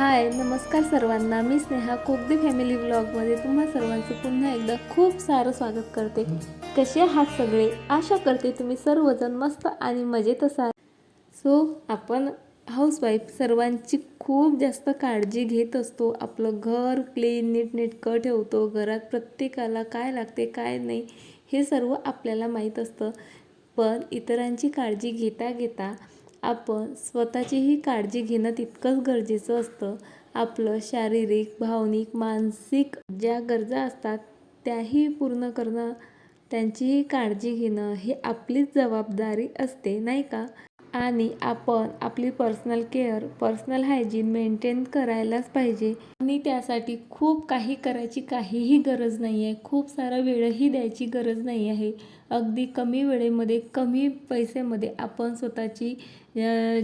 हाय नमस्कार सर्वांना. मी स्नेहा कोकदी फॅमिली ब्लॉगमध्ये तुम्हा सर्वांचं पुन्हा एकदा खूप सारं स्वागत करते. कसे आहात सगळे? आशा करते तुम्ही सर्वजण मस्त आणि मजेत असाल. सो आपण हाऊसवाईफ सर्वांची खूप जास्त काळजी घेत असतो. आपलं घर क्लीन नीटनेटकं ठेवतो. घरात प्रत्येकाला काय लागते काय नाही हे सर्व आपल्याला माहीत असतं. पण इतरांची काळजी घेता घेता आपण स्वतःचीही काळजी घेणं तितकंच गरजेचं असतं. आपलं शारीरिक भावनिक मानसिक ज्या गरजा असतात त्याही पूर्ण करणं त्यांचीही काळजी घेणं हे आपलीच जबाबदारी असते नाही का? आणि आपण आपली personal care personal hygiene maintain करायलाच पाहिजे. आणि त्यासाठी खूप काही करायची काहीही गरज नाही आहे खूप सारा वेळही द्यायची गरज नाही आहे अगदी कमी वेळेमध्ये कमी पैसेमध्ये आपण स्वतःची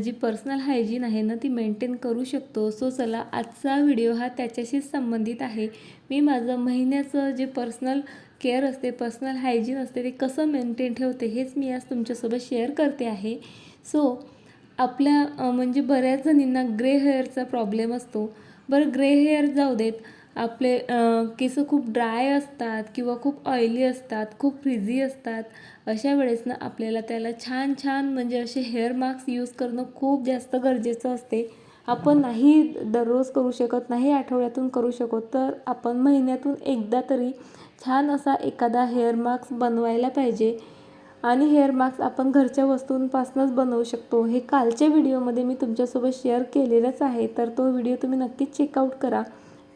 जी पर्सनल हायजीन आहे ना ती मेंटेन करू शकतो. सो चला आजचा व्हिडिओ हा त्याच्याशीच संबंधित आहे. मी माझं महिन्याचं जे पर्सनल केअर असते पर्सनल हायजीन असते ते कसं मेंटेन ठेवते हेच मी आज तुमच्यासोबत शेअर करते आहे. सो आपल्या म्हणजे बऱ्याच जणींना ग्रे हेअरचा प्रॉब्लेम असतो. बरं ग्रे हेअर जाऊ देत. आपले केस खूप ड्राय असतात किंवा खूप ऑइली असतात खूप फ्रिझी असतात. अशा वेळेस ना आपल्याला त्याला छान छान म्हणजे असे हेअर मास्क यूज करणं खूप जास्त गरजेचं असते. आपण नाही दररोज करू शकत नाही आठवड्यातून करू शकत तर आपण महिन्यातून एकदा तरी छान असा एखादा हेअर मास्क बनवायला पाहिजे. आणि हेअर मास्क आपण घरच्या वस्तूंपासूनच बनवू शकतो. हे कालच्या व्हिडिओमध्ये मी तुमच्यासोबत शेअर केलेलंच आहे. तर तो व्हिडिओ तुम्ही नक्कीच चेकआउट करा.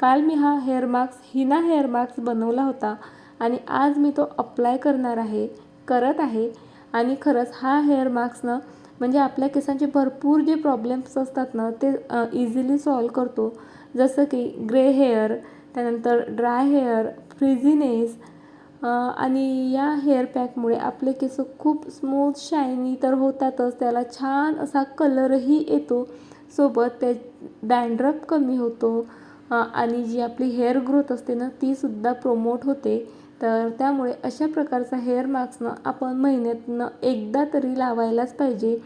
काल मी हा hair mask henna hair mask बनवला होता आणि आज मी तो अप्लाय करणार आहे करत आहे. आणि खरंच हा हेअर मास्कनं म्हणजे आपल्या केसांचे भरपूर जे प्रॉब्लेम्स असतात ना ते इझिली सॉल्व करतो. जसं की ग्रे हेअर त्यानंतर ड्राय हेअर फ्रिझीनेस आणि या हेअर पॅकमुळे आपले केस खूप स्मूथ शायनी तर होतातच. त्याला छान असा कलरही येतो. सोबत त्या डॅन्ड्रफ कमी होतो. आणि जी आपली हेअर ग्रोथ असते ना तीसुद्धा प्रोमोट होते. तर त्यामुळे अशा प्रकारचा हेअर मास्कनं आपण महिन्यातनं एकदा तरी लावायलाच पाहिजे.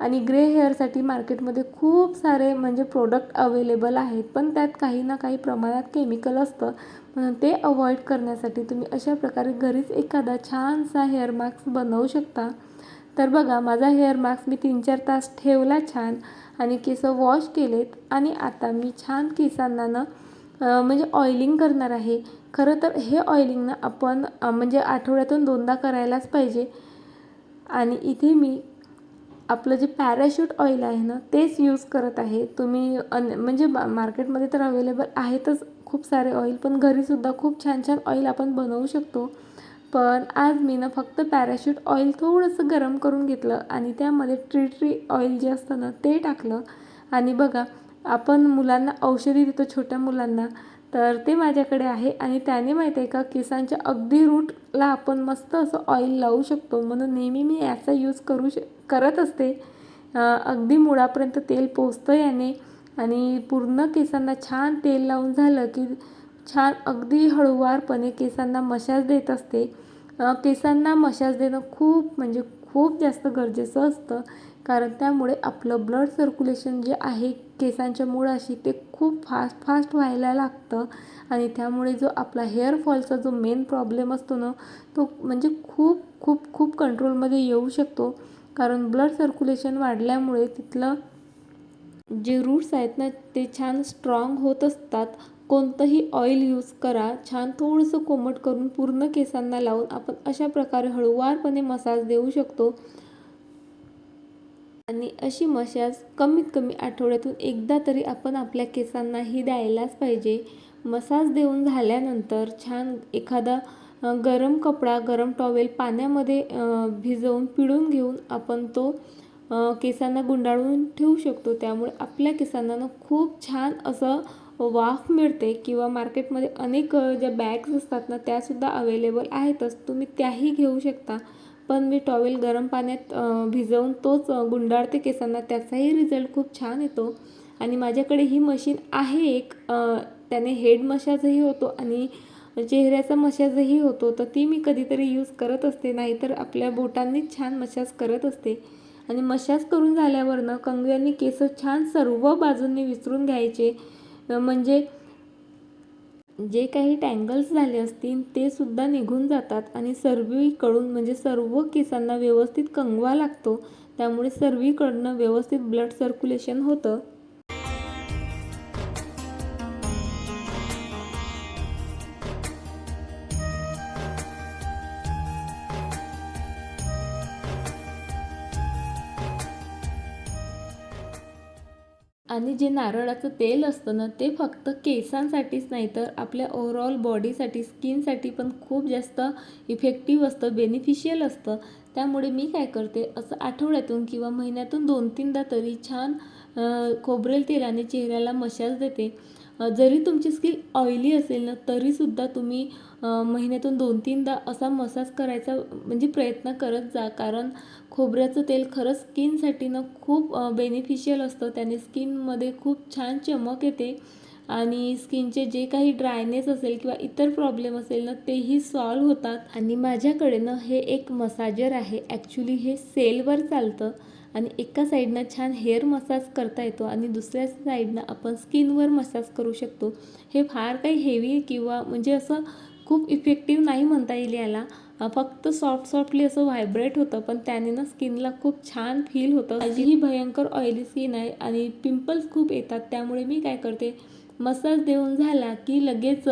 आणि ग्रे हेअरसाठी मार्केटमध्ये खूप सारे म्हणजे प्रोडक्ट अवेलेबल आहेत. पण त्यात काही ना काही प्रमाणात केमिकल असतं. म्हणून ते अवॉइड करण्यासाठी तुम्ही अशा प्रकारे घरीच एखादा छानसा हेअर मास्क बनवू शकता. तर बघा माझा हेअर मास्क मी तीन चार तास ठेवला छान आणि केस वॉश केलेत. आणि आता मी छान केसांना ना म्हणजे ऑइलिंग करणार आहे. खरं तर हे ऑइलिंग ना आपण म्हणजे आठवड्यातून दोनदा करायलाच पाहिजे. आणि इथे मी आपलं जे पॅराशूट ऑइल आहे ना तेच यूज करत आहे. तुम्ही अन म्हणजे मा मार्केटमध्ये तर अवेलेबल आहेतच खूप सारे ऑइल पण घरीसुद्धा खूप छान छान ऑइल आपण बनवू शकतो. पण आज मी ना फक्त पॅराशूट ऑइल थोडंसं गरम करून घेतलं आणि त्यामध्ये ट्री ट्री ऑइल जे असतं ना ते टाकलं. आणि बघा आपण मुलांना औषधी देतो छोट्या मुलांना. तर ते माझ्याकडे आहे आणि त्याने माहीत आहे का केसांच्या अगदी रूटला आपण मस्त असं ऑइल लावू शकतो. म्हणून नेहमी मी याचा यूज करू श करत असते. अगदी मुळापर्यंत तेल पोचतं याने. आणि पूर्ण केसांना छान तेल लावून झालं की छान अगदी हळूवारपणे केसांना मशाज देत असते. केसांना मशाज देणं खूप म्हणजे खूप जास्त गरजेचं असतं. कारण त्यामुळे आपलं ब्लड सर्क्युलेशन जे आहे केसांच्या मुळाशी ते खूप फास्ट फास्ट व्हायला लागतं. आणि त्यामुळे जो आपला हेअर फॉलचा जो मेन प्रॉब्लेम असतो ना तो म्हणजे खूप खूप खूप कंट्रोलमध्ये येऊ शकतो. कारण ब्लड सर्क्युलेशन वाढल्यामुळे तिथलं जे रूट्स आहेत ना ते छान स्ट्रॉंग होत असतात. कोणतंही ऑइल यूज करा छान थोडंसं कोमट करून पूर्ण केसांना लावून आपण अशा प्रकारे हळूवारपणे मसाज देऊ शकतो. आणि अशी मशाज कमीत कमी आठवड्यातून एकदा तरी आपण आपल्या केसांनाही द्यायलाच पाहिजे. मसाज देऊन झाल्यानंतर छान एखादा गरम कपडा गरम टॉवेल पाण्यामध्ये भिजवून पिळून घेऊन आपण तो केसांना गुंडाळून ठेवू शकतो. त्यामुळे आपल्या केसांना ना खूप छान असं वाफ मिळते किंवा मार्केटमध्ये अनेक ज्या बॅग्स असतात ना त्यासुद्धा अवेलेबल आहेतच. तुम्ही त्याही घेऊ शकता. पण मी टॉवेल गरम पाण्यात भिजवून तोच गुंडाळते केसांना. त्याचाही रिझल्ट खूप छान येतो. आणि माझ्याकडे ही मशीन आहे एक त्याने हेड मशाजही होतो आणि चेहऱ्याचा मशाजही होतो. तर ती मी कधीतरी यूज करत असते. नाहीतर आपल्या बोटांनीच छान मशाज करत असते. आणि मशाज करून झाल्यावरनं कंगव्यांनी केस छान सर्व बाजूंनी विसरून घ्यायचे. म्हणजे जे काही टँगल्स झाले असतील ते सुद्धा निघून जातात आणि सर्वीकडून म्हणजे सर्व केसांना व्यवस्थित कंगवा लागतो. त्यामुळे सर्वीकडनं व्यवस्थित ब्लड सर्क्युलेशन होतं. आणि जे नारळाचं तेल असतं ना ते फक्त केसांसाठीच नाही तर आपल्या ओव्हरऑल बॉडीसाठी स्किनसाठी पण खूप जास्त इफेक्टिव्ह असतं बेनिफिशियल असतं. त्यामुळे मी काय करते असं आठवड्यातून किंवा महिन्यातून दोन तीनदा तरी छान खोबरेल तेलाने चेहऱ्याला मशाज देते. जरी तुमची स्किन ऑइली असेल ना तरीसुद्धा तुम्ही महिन्यातून दोन तीनदा असा मसाज करायचा म्हणजे प्रयत्न करत जा. कारण खोबऱ्याचं तेल खरंच स्किनसाठी ना खूप बेनिफिशियल असतं. त्याने स्किनमध्ये खूप छान चमक येते. आणि स्किनचे जे काही ड्रायनेस असेल किंवा इतर प्रॉब्लेम असेल ना तेही सॉल्व होतात. आणि माझ्याकडे ना हे एक मसाजर आहे. ॲक्च्युली हे सेलवर चालतं. आणि एका साईडनं छान हेअर मसाज करता येतो आणि दुसऱ्या साईडनं आपण स्किनवर मसाज करू शकतो. हे फार काही हेवी किंवा म्हणजे असं खूप इफेक्टिव्ह नाही म्हणता येईल याला. फक्त सॉफ्ट सॉफ्टली असं व्हायब्रेट होतं पण त्याने ना स्किनला खूप छान फील होतं. माझी ही भयंकर ऑइली स्किन आहे आणि पिंपल्स खूप येतात. त्यामुळे मी काय करते मसाज देऊन झाला की लगेच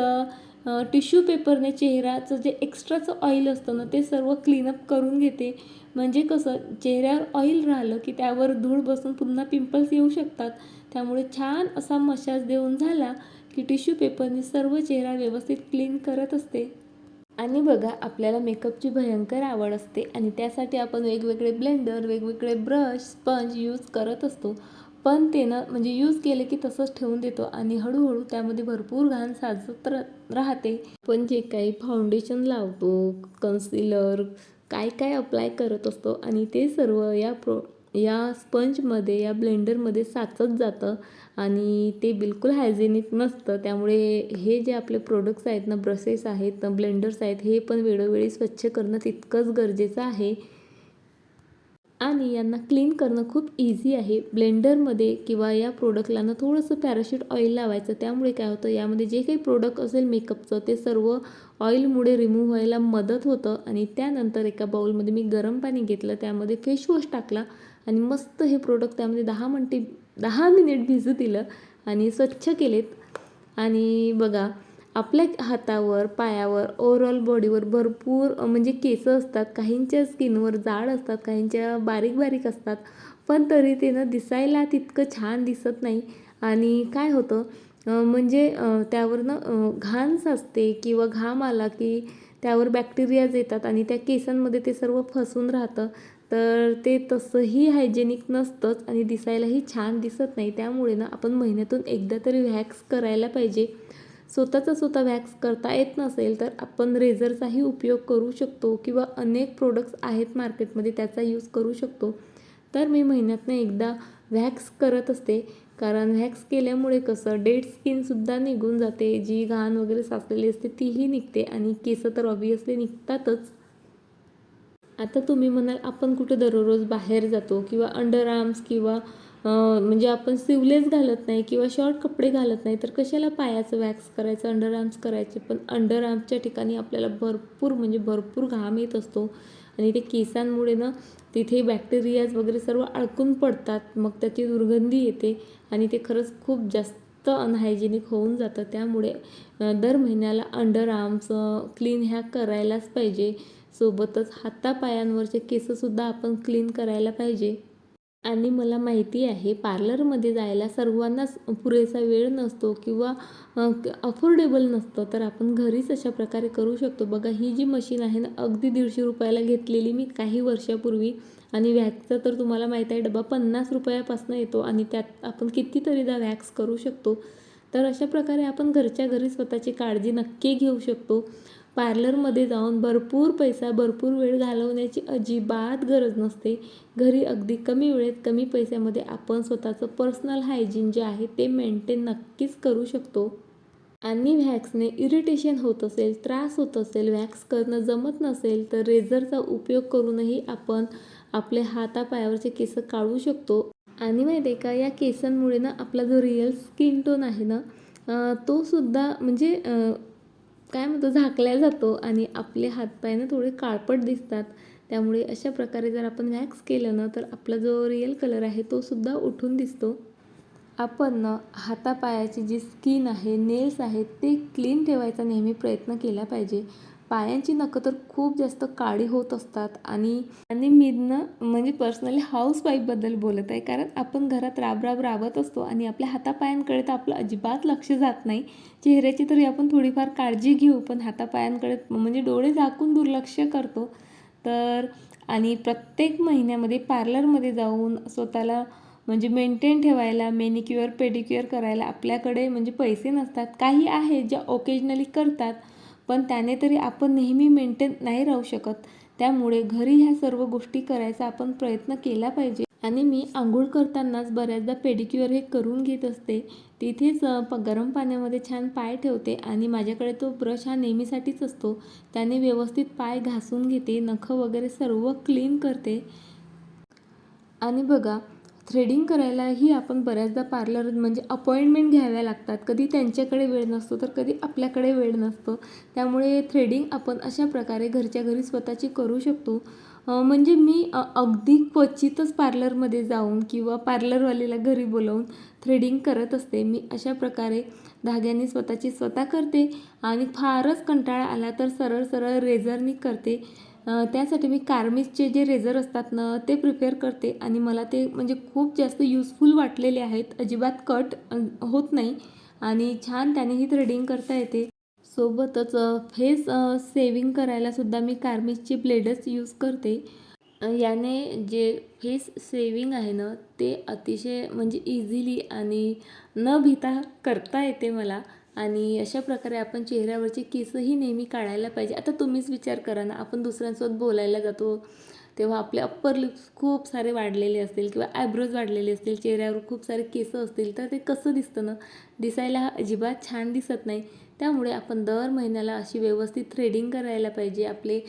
टिश्यू पेपरने चेहऱ्याचं जे एक्स्ट्राचं ऑइल असतं ना ते सर्व क्लीनअप करून घेते. म्हणजे कसं चेहऱ्यावर ऑइल राहिलं की त्यावर धूळ बसून पुन्हा पिंपल्स येऊ शकतात. त्यामुळे छान असा मसाज देऊन झाला की टिश्यू पेपरने सर्व चेहरा व्यवस्थित क्लीन करत असते. आणि बघा आपल्याला मेकअपची भयंकर आवड असते. आणि त्यासाठी आपण वेगवेगळे ब्लेंडर वेगवेगळे ब्रश स्पंज यूज करत असतो. पण ते ना म्हणजे यूज केले की तसंच ठेवून देतो आणि हळूहळू त्यामध्ये भरपूर घाण साचत राहते. पण जे काही फाउंडेशन लावतो कन्सिलर काय काय अप्लाय करत असतो आणि ते सर्व या प्रो या स्पंजमध्ये या ब्लेंडरमध्ये साचत जातं आणि ते बिलकुल हायजेनिक नसतं. त्यामुळे हे जे आपले प्रोडक्ट्स आहेत ना ब्रशेस आहेत ब्लेंडर्स आहेत हे पण वेळोवेळी स्वच्छ करणं तितकंच गरजेचं आहे. आणि यांना क्लीन करणं खूप इझी आहे. ब्लेंडरमध्ये किंवा या प्रोडक्टला ना थोडंसं पॅराशूट ऑइल लावायचं. त्यामुळे काय होतं यामध्ये जे काही प्रोडक्ट असेल मेकअपचं ते सर्व ऑइलमुळे रिमूव्ह व्हायला मदत होतं. आणि त्यानंतर एका बाऊलमध्ये मी गरम पाणी घेतलं. त्यामध्ये फेसवॉश टाकला. आणि मस्त हे प्रोडक्ट त्यामध्ये दहा मिनटे दहा मिनिट भिजू दिलं. आणि स्वच्छ केलेत. आणि बघा आपल्या हातावर पायावर ओवरऑल बॉडीवर भरपूर म्हणजे केसं असतात काहींच्या स्किनवर जाड असतात काहींच्या बारीक बारीक असतात. पण तरी ते ना दिसायला तितकं छान दिसत नाही. आणि काय होतं म्हणजे त्यावर ना घाण साचते किंवा घाम आला की त्यावर बॅक्टेरियाज येतात आणि त्या केसांमध्ये ते सर्व फसून राहतं. तर ते तसंही हायजेनिक नसतंच आणि दिसायलाही छान दिसत नाही. त्यामुळे ना आपण महिन्यातून एकदा तरी व्हॅक्स करायला पाहिजे. स्वतःचा स्वतः वॅक्स करता येत नसेल तर आपण रेझरचाही उपयोग करू शकतो किंवा अनेक प्रोडक्ट्स आहेत मार्केटमध्ये त्याचा यूज करू शकतो. तर मी महिन्यातनं एकदा व्हॅक्स करत असते. कारण व्हॅक्स केल्यामुळे कसं डेड स्किनसुद्धा निघून जाते. जी घाण वगैरे साचलेली असते तीही निघते आणि केस तर ऑबियसली निघतातच. आता तुम्ही म्हणाल आपण कुठे दररोज बाहेर जातो किंवा अंडर आर्म्स किंवा म्हणजे आपण सिवलेस घालत नाही किंवा शॉर्ट कपडे घालत नाही तर कशाला पायाचं वॅक्स करायचं अंडर आर्म्स करायचे? पण अंडर आर्म्सच्या ठिकाणी आपल्याला भरपूर म्हणजे भरपूर घाम येत असतो. आणि ते केसांमुळे ना तिथे बॅक्टेरियाज वगैरे सर्व अडकून पडतात. मग त्याची दुर्गंधी येते आणि ते खरंच खूप जास्त अनहायजेनिक होऊन जातं. त्यामुळे दर महिन्याला अंडर आर्म्स क्लीन ह्या करायलाच पाहिजे. सोबतच हातापायांवरचे केससुद्धा आपण क्लीन करायला पाहिजे. आणि मला माहिती आहे पार्लरमध्ये जायला सर्वांनाच पुरेसा वेळ नसतो किंवा अफोर्डेबल नसतं. तर आपण घरीच अशा प्रकारे करू शकतो. बघा ही जी मशीन आहे ना अगदी दीडशे रुपयाला घेतलेली मी काही वर्षापूर्वी. आणि वॅक्सचा तर तुम्हाला माहीत आहे डबा पन्नास रुपयापासून येतो आणि त्यात आपण कितीतरीदा वॅक्स करू शकतो. तर अशा प्रकारे आपण घरच्या घरी स्वतःची काळजी नक्की घेऊ शकतो. पार्लरमध्ये जाऊन भरपूर पैसा भरपूर वेळ घालवण्याची अजिबात गरज नसते. घरी अगदी कमी वेळेत कमी पैशामध्ये आपण स्वतःचं पर्सनल हायजीन जे आहे ते मेंटेन नक्कीच करू शकतो. आणि व्हॅक्सने इरिटेशन होत असेल त्रास होत असेल व्हॅक्स करणं जमत नसेल तर रेझरचा उपयोग करूनही आपण आपले हातापायावरचे केस काढू शकतो. आणि माहिती आहे का या केसांमुळे ना आपला जो रिअल स्किन टोन आहे ना तो सुद्धा म्हणजे काय म्हणतो झाकल्या जातो आणि आपले हातपाय ना थोडे काळपट दिसतात. त्यामुळे अशा प्रकारे जर आपण वॅक्स केलं ना तर आपला जो रिअल कलर आहे तो सुद्धा उठून दिसतो. आपण ना हातापायाची जी स्किन आहे नेल्स आहेत ते क्लीन ठेवायचा नेहमी प्रयत्न केला पाहिजे. पायांची नखं तर खूप जास्त काळी होत असतात आणि आणि मी म्हणजे पर्सनली हाऊस वाईफबद्दल बोलत आहे. कारण आपण घरात राब राब राबत असतो आणि आपल्या हातापायांकडे तर आपलं अजिबात लक्ष जात नाही. चेहऱ्याची तरी आपण थोडीफार काळजी घेऊ पण हातापायांकडे म्हणजे डोळे झाकून दुर्लक्ष करतो. तर आणि प्रत्येक महिन्यामध्ये पार्लरमध्ये जाऊन स्वतःला म्हणजे मेंटेन ठेवायला मेनिक्युअर पेडिक्युअर करायला आपल्याकडे म्हणजे पैसे नसतात. काही आहे ज्या ओकेजनली करतात पण त्याने तरी आपण नेहमी मेंटेन नाही राहू शकत. त्यामुळे घरी ह्या सर्व गोष्टी करायचा आपण प्रयत्न केला पाहिजे. आणि मी आंघोळ करतानाच बऱ्याचदा पेडिक्युअर हे करून घेत असते. तिथेच प गरम पाण्यामध्ये छान पाय ठेवते आणि माझ्याकडे तो ब्रश हा नेहमीसाठीच असतो. त्याने व्यवस्थित पाय घासून घेते नखं वगैरे सर्व क्लीन करते. आणि बघा थ्रेडिंग करायलाही आपण बऱ्याचदा पार्लर म्हणजे अपॉइंटमेंट घ्याव्या लागतात. कधी त्यांच्याकडे वेळ नसतो तर कधी आपल्याकडे वेळ नसतो. त्यामुळे थ्रेडिंग आपण अशा प्रकारे घरच्या घरी स्वतःची करू शकतो. म्हणजे मी अगदी क्वचितच पार्लरमध्ये जाऊन किंवा पार्लरवालीला घरी बोलावून थ्रेडिंग करत असते. मी अशा प्रकारे धाग्याने स्वतःची स्वतः करते आणि फारच कंटाळा आला तर सरळ सरळ रेझरनी करते. त्यासाठी मी कार्मिसचे जे रेझर असतात ना ते प्रिपेअर करते. आणि मला ते म्हणजे खूप जास्त युजफुल वाटलेले आहेत. अजिबात कट होत नाही. आणि छान त्यानेही थ्रेडिंग करता येते. सोबतच फेस सेविंग करायलासुद्धा मी कार्मिसचे ब्लेडच यूज करते. याने जे फेस सेविंग आहे ना ते अतिशय म्हणजे इझिली आणि न भीता करता येते मला. आणि अशा प्रकारे आपण चेहऱ्यावरचे केसही नेहमी काढायला पाहिजे. आता तुम्हीच विचार करा ना आपण दुसऱ्यांसोबत बोलायला जातो तेव्हा आपले अप्पर लिप्स खूप सारे वाढलेले असतील किंवा आयब्रोज वाढलेले असतील चेहऱ्यावर खूप सारे केस असतील तर ते कसं दिसतं ना? दिसायला हा अजिबात छान दिसत नाही. त्यामुळे आपण दर महिन्याला अशी व्यवस्थित थ्रेडिंग करायला पाहिजे. आपले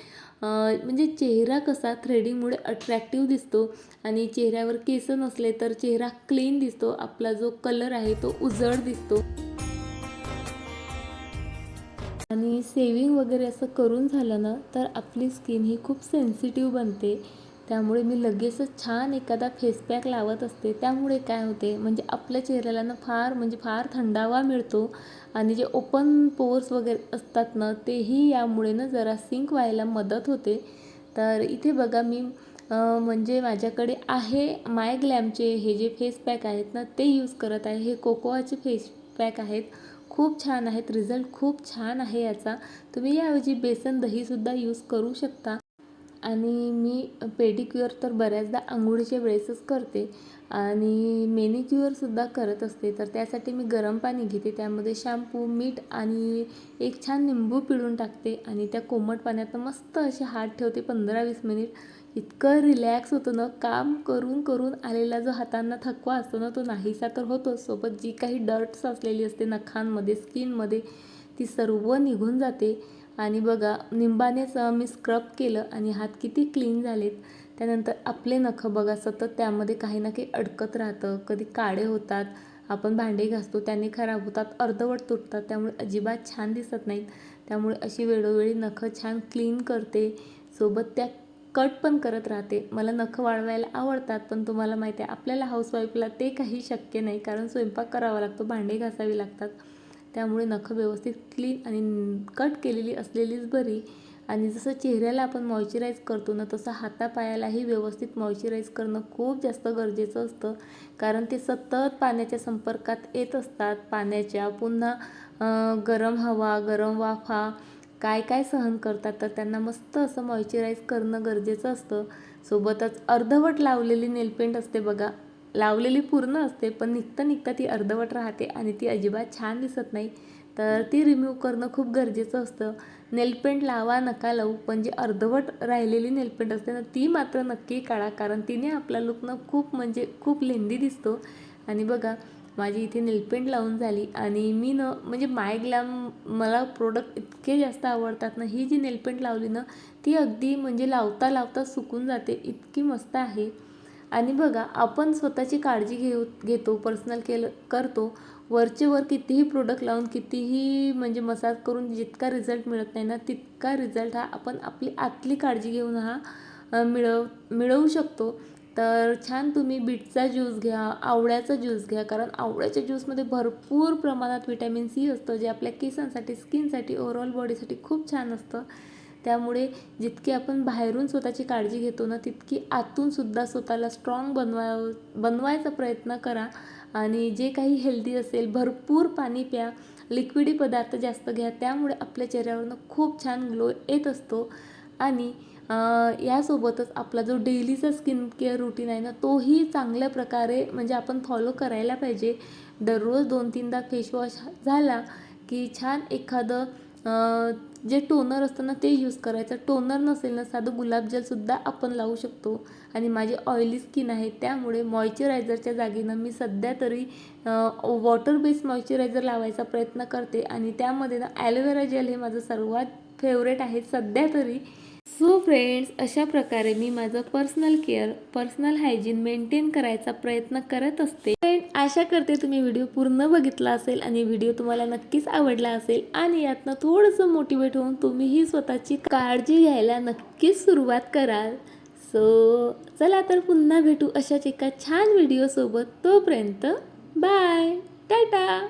म्हणजे चेहरा कसा थ्रेडिंगमुळे अट्रॅक्टिव्ह दिसतो आणि चेहऱ्यावर केस नसले तर चेहरा क्लीन दिसतो. आपला जो कलर आहे तो उजळ दिसतो. आणि सेविंग वगैरे असं करून झालं ना तर आपली स्किन ही खूप सेन्सिटिव्ह बनते. त्यामुळे मी लगेचच छान एखादा फेस पॅक लावत असते. त्यामुळे काय होते म्हणजे आपल्या चेहऱ्याला ना फार म्हणजे फार थंडावा मिळतो. आणि जे ओपन पोर्स वगैरे असतात ना तेही यामुळे ना जरा सिंक व्हायला मदत होते. तर इथे बघा मी म्हणजे माझ्याकडे आहे माय ग्लॅमचे हे जे फेस पॅक आहेत ना ते यूज करत आहे. हे कोकोआचे फेस पॅक आहेत. खूप छान आहेत. रिझल्ट खूप छान आहे याचा. तुम्ही याऐवजी बेसन दहीसुद्धा यूज करू शकता. आणि मी पेडिक्युअर तर बऱ्याचदा आंघोळीच्या वेळेसच करते आणि मेनिक्युअरसुद्धा करत असते. तर त्यासाठी मी गरम पाणी घेते. त्यामध्ये शॅम्पू मीठ आणि एक छान निंबू पिळून टाकते. आणि त्या कोमट पाण्यात मस्त असे हात ठेवते पंधरा वीस मिनिट इतकं रिलॅक्स होतं ना काम करून करून आलेला जो हातांना थकवा असतो ना तो नाहीसा तर होतोच. सोबत जी काही डर्ट्स असलेली असते नखांमध्ये स्किनमध्ये ती सर्व निघून जाते. आणि बघा निंबानेच मी स्क्रब केलं आणि हात किती क्लीन झालेत. त्यानंतर आपले नखं बघा सतत त्यामध्ये काही ना काही अडकत राहतं. कधी काळे होतात आपण भांडे घासतो त्याने खराब होतात अर्धवट तुटतात त्यामुळे अजिबात छान दिसत नाहीत. त्यामुळे अशी वेळोवेळी नखं छान क्लीन करते. सोबत त्या कट पण करत राहते. मला नखं वाळवायला आवडतात पण तुम्हाला माहिती आहे आपल्याला हाऊसवाईफला ते काही शक्य नाही कारण स्वयंपाक करावा लागतो भांडे घासावी लागतात. त्यामुळे नखं व्यवस्थित क्लीन आणि कट केलेली असलेलीच बरी. आणि जसं चेहऱ्याला आपण मॉइश्चराईज करतो ना तसं हातापायालाही व्यवस्थित मॉइश्चराईज करणं खूप जास्त गरजेचं असतं. कारण ते सतत पाण्याच्या संपर्कात येत असतात. पाण्याच्या पुन्हा गरम हवा गरम वाफा काय काय सहन करतात तर त्यांना मस्त असं मॉइश्चराईज करणं गरजेचं असतं. सोबतच अर्धवट लावलेली नेलपेंट असते बघा. लावलेली पूर्ण असते पण निघता निघता ती अर्धवट राहते आणि ती अजिबात छान दिसत नाही. तर ती रिमूव्ह करणं खूप गरजेचं असतं. नेलपेंट लावा नका लावू पण जी अर्धवट राहिलेली नेलपेंट असते ना ती मात्र नक्की काढा कारण तिने आपला लुकनं खूप म्हणजे खूप लेंदी दिसतो. आणि बघा माझी इथे नेलपेंट लावून झाली आणि मी न म्हणजे माय ग्लॅम मला प्रोडक्ट इतके जास्त आवडतात ना ही जी नेलपेंट लावली ना ती अगदी म्हणजे लावता लावता सुकून जाते इतकी मस्त आहे. आणि बघा आपण स्वतःची काळजी घेऊ घेतो पर्सनल केलं करतो वरचे वर कितीही प्रोडक्ट लावून कितीही म्हणजे मसाज करून जितका रिझल्ट मिळत नाही ना तितका रिझल्ट हा आपण आपली आतली काळजी घेऊन हा मिळव मिळवू शकतो. तर छान तुम्ही बीटचा ज्यूस घ्या आवळ्याचा ज्यूस घ्या कारण आवळ्याच्या ज्यूसमध्ये भरपूर प्रमाणात विटॅमिन सी असतं जे आपल्या केसांसाठी स्किनसाठी ओव्हरऑल बॉडीसाठी खूप छान असतं. त्यामुळे जितकी आपण बाहेरून स्वतःची काळजी घेतो ना तितकी आतूनसुद्धा स्वतःला स्ट्रॉंग बनवा बनवायचा प्रयत्न करा. आणि जे काही हेल्दी असेल भरपूर पाणी प्या लिक्विडी पदार्थ जास्त घ्या त्यामुळे आपल्या चेहऱ्यावरनं खूप छान ग्लो येत असतो. आणि यासोबतच आपला जो डेलीचा स्किन केअर रुटीन आहे ना तोही चांगल्या प्रकारे म्हणजे आपण फॉलो करायला पाहिजे. दररोज दोन तीनदा फेसवॉश झाला की छान एखादं जे टोनर असतं ना ते यूज करायचं. टोनर नसेल ना साधं गुलाबजलसुद्धा आपण लावू शकतो. आणि माझी ऑइली स्किन आहे त्यामुळे मॉइश्चरायझरच्या जागेनं मी सध्या तरी वॉटर बेस्ड मॉइश्चरायझर लावायचा प्रयत्न करते. आणि त्यामध्ये ना ॲलोवेरा जेल हे माझं सर्वात फेवरेट आहे. सध्या तरी सो फ्रेंड्स अशा प्रकारे मी माझं personal care personal hygiene maintain करायचा प्रयत्न करत असते. फ्रेंड आशा करते तुम्ही व्हिडिओ पूर्ण बघितला असेल आणि व्हिडिओ तुम्हाला नक्कीच आवडला असेल आणि यातनं थोडंसं मोटिवेट होऊन तुम्हीही स्वतःची काळजी घ्यायला नक्कीच सुरुवात कराल. सो चला तर पुन्हा भेटू अशाच एका छान व्हिडिओसोबत तोपर्यंत बाय टाटा